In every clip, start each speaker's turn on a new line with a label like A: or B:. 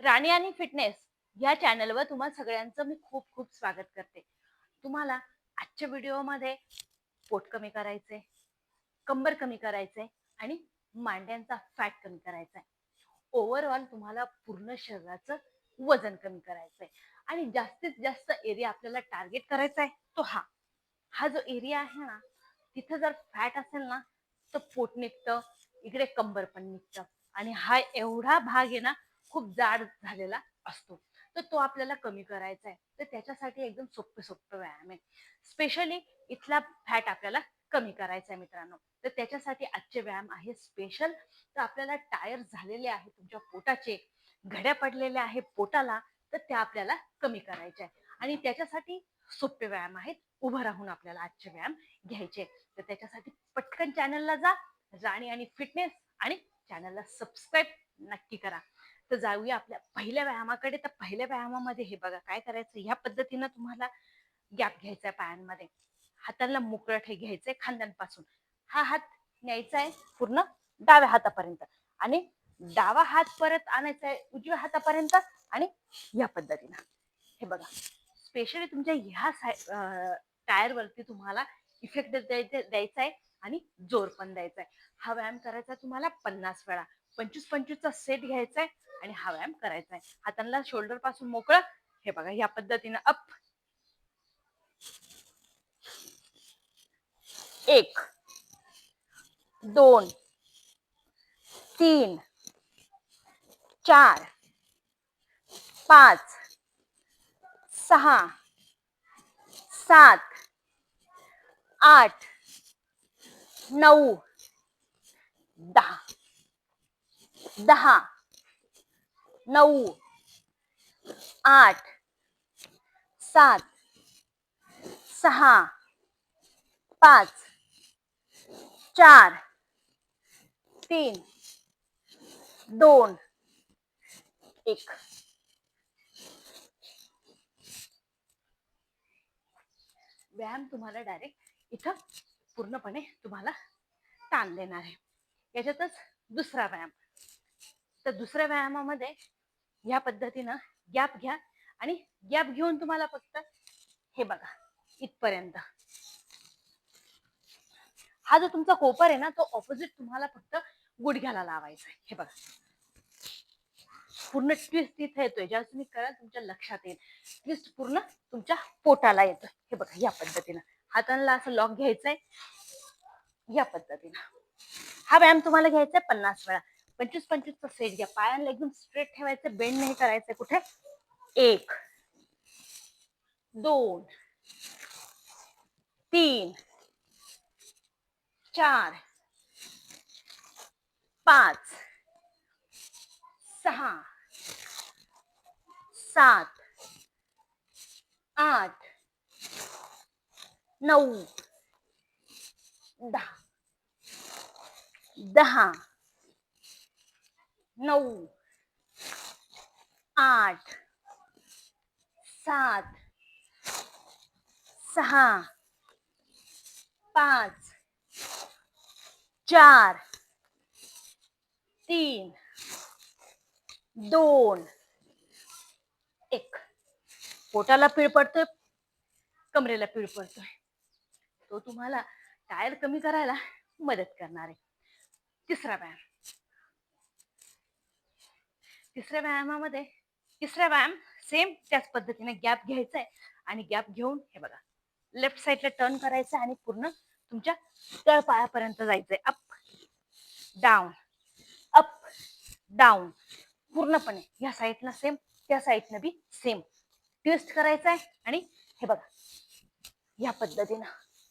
A: राणी आणि फिटनेस या चॅनलवर तुम्हा सगळ्यांचं मी खूप खूप स्वागत करते. तुम्हाला आजच्या व्हिडिओमध्ये पोट कमी करायचे कंबर कमी करायचंय आणि मांड्यांचा फॅट कमी करायचा आहे ओव्हरऑल तुम्हाला पूर्ण शरीराचं वजन कमी करायचंय आणि जास्तीत जास्त एरिया आपल्याला टार्गेट करायचा आहे तो हा. हा जो एरिया आहे ना तिथं जर फॅट असेल ना तर पोट निघतं इकडे कंबर पण निघतं आणि हा एवढा भाग आहे ना खूप जाड झालेला असतो. तर तो आपल्याला कमी करायचा आहे. तर त्याच्यासाठी एकदम सोपे सोपे व्यायाम आहे. स्पेशली इथला फॅट आपल्याला कमी करायचा आहे मित्रांनो. तर त्याच्यासाठी आजचे व्यायाम आहे स्पेशल तर आपल्याला टायर झालेले आहे तुमच्या पोटाचे घड्या पडलेल्या आहे पोटाला तर त्या आपल्याला कमी करायच्या आहे आणि त्याच्यासाठी सोपे व्यायाम आहेत. उभं राहून आपल्याला आजचे व्यायाम घ्यायचे तर त्याच्यासाठी पटकन चॅनलला जा. राणी आणि फिटनेस आणि चॅनलला सबस्क्राईब नक्की करा. तर जाऊया आपल्या पहिल्या व्यायामाकडे. तर पहिल्या व्यायामामध्ये हे बघा काय करायचं? ह्या पद्धतीनं तुम्हाला गॅप घ्यायचा आहे पायांमध्ये. हाताला मोकळं ठे घ्यायचंय खांद्यांपासून. हा हात न्यायचा आहे पूर्ण डाव्या हातापर्यंत. आणि डावा हात परत आणायचा आहे उजव्या हातापर्यंत आणि या पद्धतीनं. हे बघा स्पेशली तुमच्या ह्या साय टायर वरती तुम्हाला इफेक्ट द्यायचा द्यायचा आहे आणि जोर पण द्यायचा आहे. हा व्यायाम करायचा तुम्हाला पन्नास वेळा. पंचवीस पंचवीसचा सेट घ्यायचा आहे आणि हा व्यायाम करायचा आहे हातांना शोल्डरपासून मोकळं. हे बघा या पद्धतीनं अप. एक दोन तीन चार पाच सहा सात आठ नऊ दहा. दहा नऊ आठ सात सहा पाच चार तीन दोन एक. व्यायाम तुम्हाला डायरेक्ट इथं पूर्णपणे तुम्हाला ताण देणार आहे. याच्यातच दुसरा व्यायाम. तर दुसऱ्या व्यायामामध्ये या पद्धतीनं गॅप घ्या आणि गॅप घेऊन तुम्हाला फक्त हे बघा इथपर्यंत. हा जो तुमचा कोपर आहे ना तो ऑपोजिट तुम्हाला फक्त गुडघ्याला लावायचा आहे. हे बघा. पूर्ण ट्विस्ट तिथे येतोय. ज्या तुम्ही करा तुमच्या लक्षात येईल. ट्विस्ट पूर्ण तुमच्या पोटाला येतोय. हे बघा या पद्धतीनं. हातांना असं लॉक घ्यायचंय. या पद्धतीनं. हा व्यायाम तुम्हाला घ्यायचा आहे पन्नास वेळा. पंचवीस पंचवीसचा सेट घ्या. पायांना एकदम स्ट्रेट ठेवायचं बेंड नाही करायचंय कुठे? एक दोन तीन चार पाच सहा सात आठ नऊ दहा दहा. नऊ आठ सात सहा पाच चार तीन दोन एक. पोटाला पीळ पडतोय कमरेला पीळ पडतोय. तो तुम्हाला टायर कमी करायला मदत करणार आहे. तिसरा व्यायाम. तिसऱ्या व्यायामामध्ये तिसरा व्यायाम सेम त्याच पद्धतीने गॅप घ्यायचा आहे आणि गॅप घेऊन हे बघा लेफ्ट साईडला टर्न करायचं आणि पूर्ण तुमच्या तळपायापर्यंत जायचंय. अप डाऊन अप डाऊन पूर्णपणे या साईडला सेम त्या साईडनं बी सेम ट्विस्ट करायचं आहे आणि हे बघा या पद्धतीनं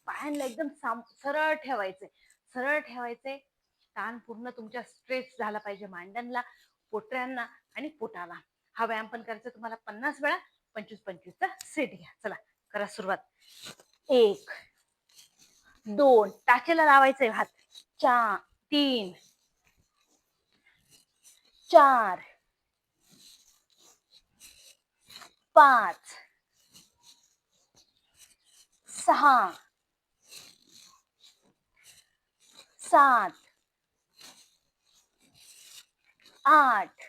A: पायांना एकदम साम सरळ ठेवायचंय. सरळ ठेवायचंय. ताण पूर्ण तुमच्या स्ट्रेच झाला पाहिजे मांड्यांना पोटऱ्यांना आणि पोटाला. हा व्यायाम पण करायचा तुम्हाला पन्नास वेळा पंचवीस पंचवीसचा सेट घ्या. चला करा सुरुवात. एक दोन टाचेला लावायचंय हात. चार तीन चार पाच सहा सात आठ.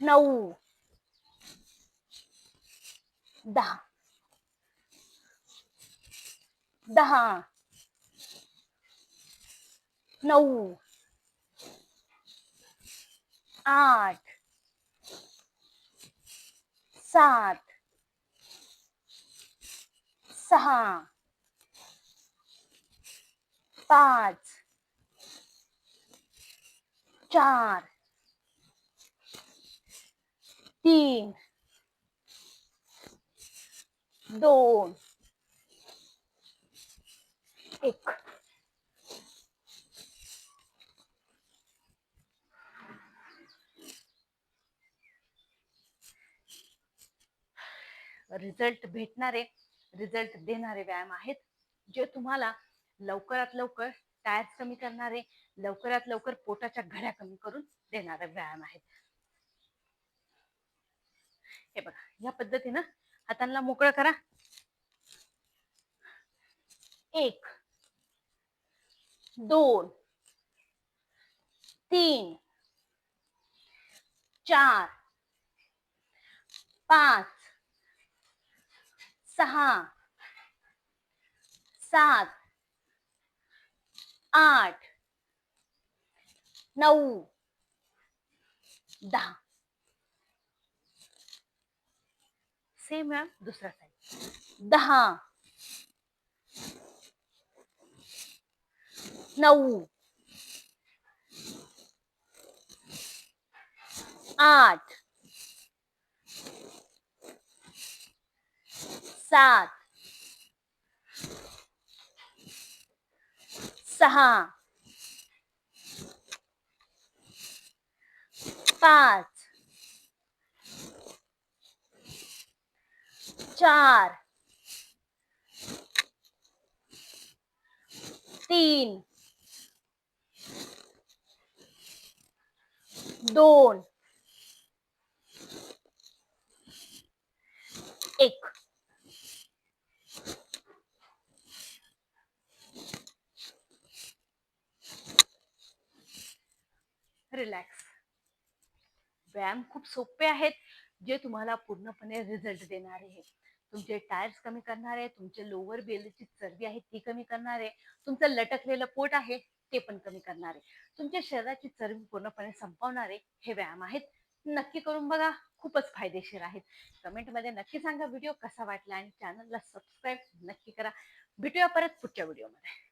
A: नऊ. दहा. दहा. नऊ. आठ. सात. सहा. पाच. चार तीन दोन एक. रिझल्ट भेटणारे रिझल्ट देणारे व्यायाम आहेत जे तुम्हाला लवकरात लवकर टायर्स कमी करणारे लवकरात लवकर पोटाच्या घड्या कमी करून देणारे व्यायाम आहेत. हे बघा या पद्धतीनं हातांना मोकळं करा. एक दोन तीन चार पाच सहा सात आठ. नऊ. दहा. सेम मॅम दुसरा साईड दहा. नऊ. आठ. सात. सहा. पाच. चार. तीन. दोन. एक. रिलॅक्स व्यायाम खूप सोपे आहेत जे तुम्हाला पूर्णपणे रिझल्ट देणारे आहे. तुमचे टायर्स कमी करणारे तुमचे लोअर बेलची चरबी आहे ती कमी करणारे तुमचं लटकलेलं पोट आहे ते पण कमी करणारे तुमच्या शरीराची चरबी पूर्णपणे संपवणारे हे व्यायाम आहेत. नक्की करून बघा खूपच फायदेशीर आहेत. कमेंटमध्ये नक्की सांगा व्हिडिओ कसा वाटला आणि चॅनलला सबस्क्राईब नक्की करा. भेटूया परत पुढच्या व्हिडिओमध्ये